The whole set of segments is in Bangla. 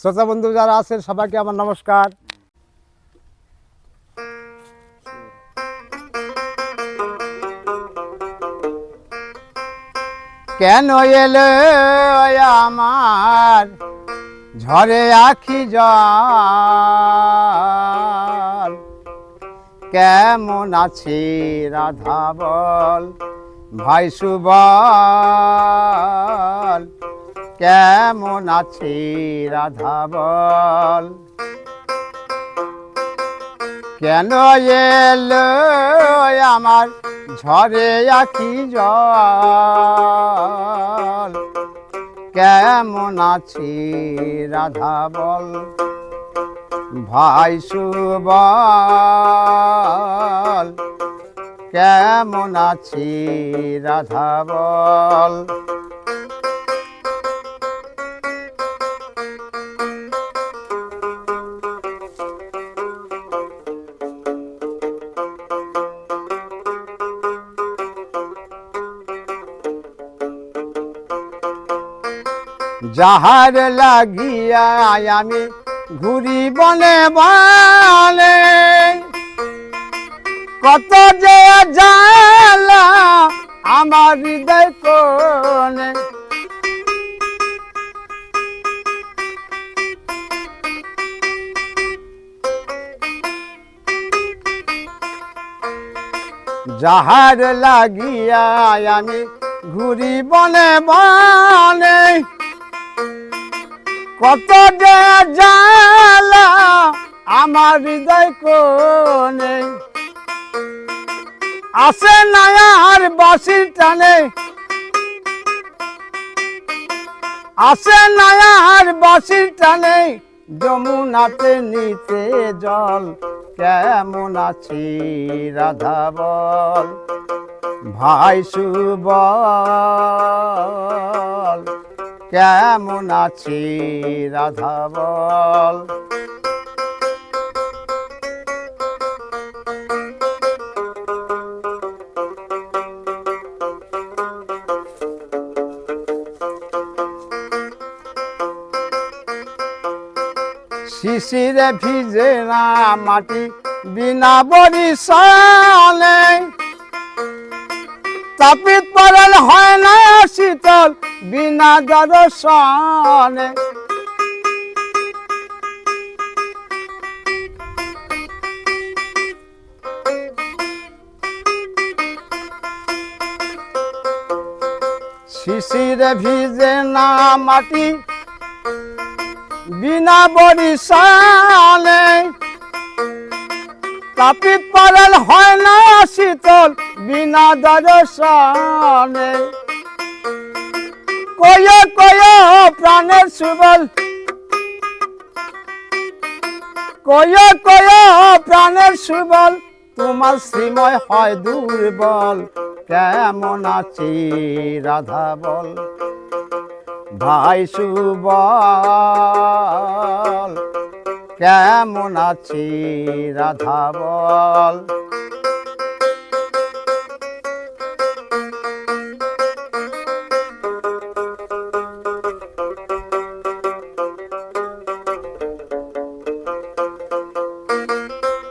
শ্রোতা বন্ধু যারা আছেন, সবাইকে আমার নমস্কার। কেন এলো আমার ঝরে আখি জল? কেমন আছে রাধা বল, ভাই সুবল? কেমন আছে রাধা বল? কেন এলো আমার ঝরে আখি জল? কেমন আছি রাধা বল? ভাই সুবল, কেমন আছি রাধা বল? যাহার লাগিয়া আমি ঘুরি বনে বনে, কত যে জালা আমার হৃদয় কোনে যাহার লাগিয়া আমি ঘুরি বনে বনে কত জালা আমার হৃদয় কোনে আসে নায়ার বাসির টানে। আসে নায়ার বাসির টানে। যমুনাতে নিতে জল, কেমন আছি রাধা বল? ভাই সুবল। কেমন আছি, রাধা বল? শিশিরে ভিজে না মাটি, বিনা বরিশালে। তাপিত পরল হয় না শীতল বিনা দর্শনে। শিশিরে ভিজে না মাটি, বিনা বরিশালে। তাপিত পরল হয় না শীতল, বিনা দর্শনে। কয় কয় প্রাণের সুবল। কয় কয় প্রাণের সুবল, তোমার শ্রীময় হয় দুর্বল। কেমন আছি রাধা বল? ভাই সুবল, কেমন আছি রাধা বল?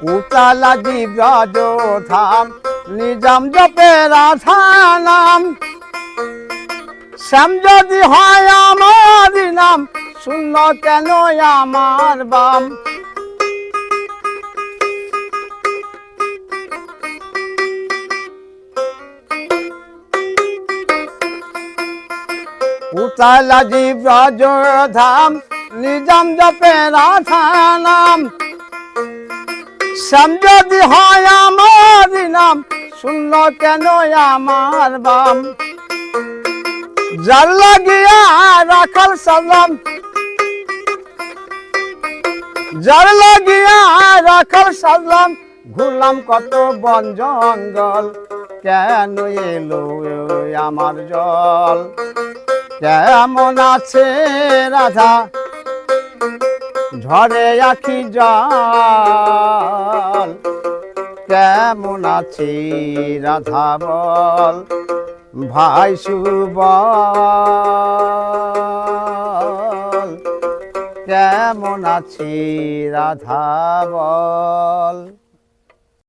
উতালা ব্রজ ধাম, নিজাম জপে রাধা নাম। শ্যাম যদি হয় আমার নাম, শূন্য কেন আমার বাম? উতালাজি ব্রজ ধাম, নিজাম জপে রাধা নাম। শ্যাম যদি হয় আমার নাম শূন্য কেন আমার বাম? যার লাগিয়া রাখাল সালাম, যার লাগিয়া রাখাল সালাম, ঘুরলাম কত বন জঙ্গল, কেন এলো আমার জল? কেমন আছে রাধা? ঝরে আখি জল। কেমন আছি রাধা বল ভাই সুবল। কেমন আছি রাধা বল?